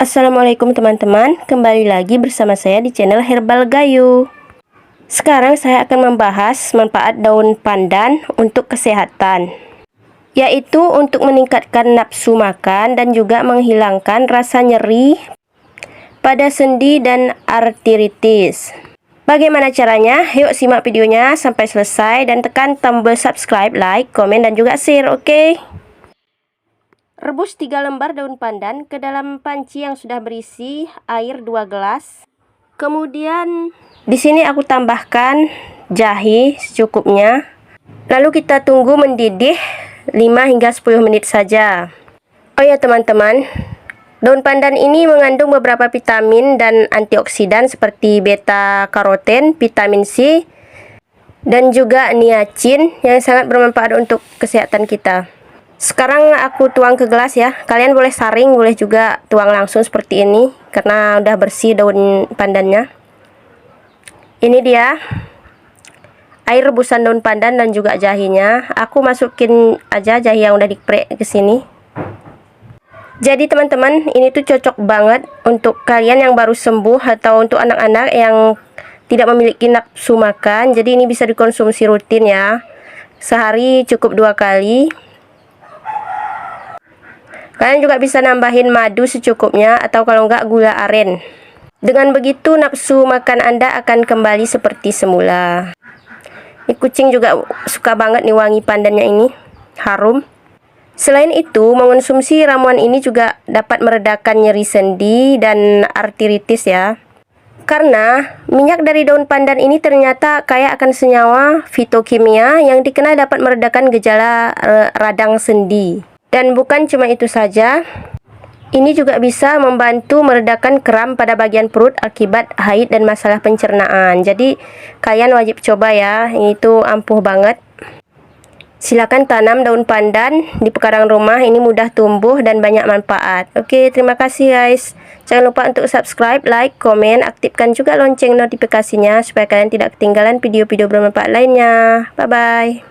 Assalamualaikum teman-teman, kembali lagi bersama saya di channel Herbal Gayu. Sekarang saya akan membahas manfaat daun pandan untuk kesehatan, yaitu untuk meningkatkan nafsu makan dan juga menghilangkan rasa nyeri pada sendi dan artritis. Bagaimana caranya? Yuk simak videonya sampai selesai dan tekan tombol subscribe, like, komen, dan juga share, oke? Okay? Rebus 3 lembar daun pandan ke dalam panci yang sudah berisi air 2 gelas. Kemudian di sini aku tambahkan jahe secukupnya. Lalu kita tunggu mendidih 5 hingga 10 menit saja. Oh ya teman-teman, daun pandan ini mengandung beberapa vitamin dan antioksidan seperti beta karoten, vitamin C, dan juga niacin yang sangat bermanfaat untuk kesehatan kita. Sekarang aku tuang ke gelas ya. Kalian boleh saring, boleh juga tuang langsung seperti ini karena udah bersih daun pandannya. Ini dia air rebusan daun pandan dan juga jahenya. Aku masukin aja jahe yang udah diprek ke sini. Jadi teman-teman, ini tuh cocok banget untuk kalian yang baru sembuh atau untuk anak-anak yang tidak memiliki nafsu makan. Jadi ini bisa dikonsumsi rutin ya. Sehari cukup dua kali. Kalian juga bisa nambahin madu secukupnya atau kalau enggak gula aren. Dengan begitu nafsu makan Anda akan kembali seperti semula. Ini kucing juga suka banget nih wangi pandannya ini. Harum. Selain itu, mengonsumsi ramuan ini juga dapat meredakan nyeri sendi dan artritis ya. Karena minyak dari daun pandan ini ternyata kaya akan senyawa fitokimia yang dikenal dapat meredakan gejala eh, radang sendi. Dan bukan cuma itu saja, ini juga bisa membantu meredakan kram pada bagian perut akibat haid dan masalah pencernaan. Jadi kalian wajib coba ya, ini tuh ampuh banget. Silakan tanam daun pandan di pekarangan rumah, ini mudah tumbuh dan banyak manfaat. Oke, terima kasih guys. Jangan lupa untuk subscribe, like, komen, aktifkan juga lonceng notifikasinya supaya kalian tidak ketinggalan video-video bermanfaat lainnya. Bye-bye.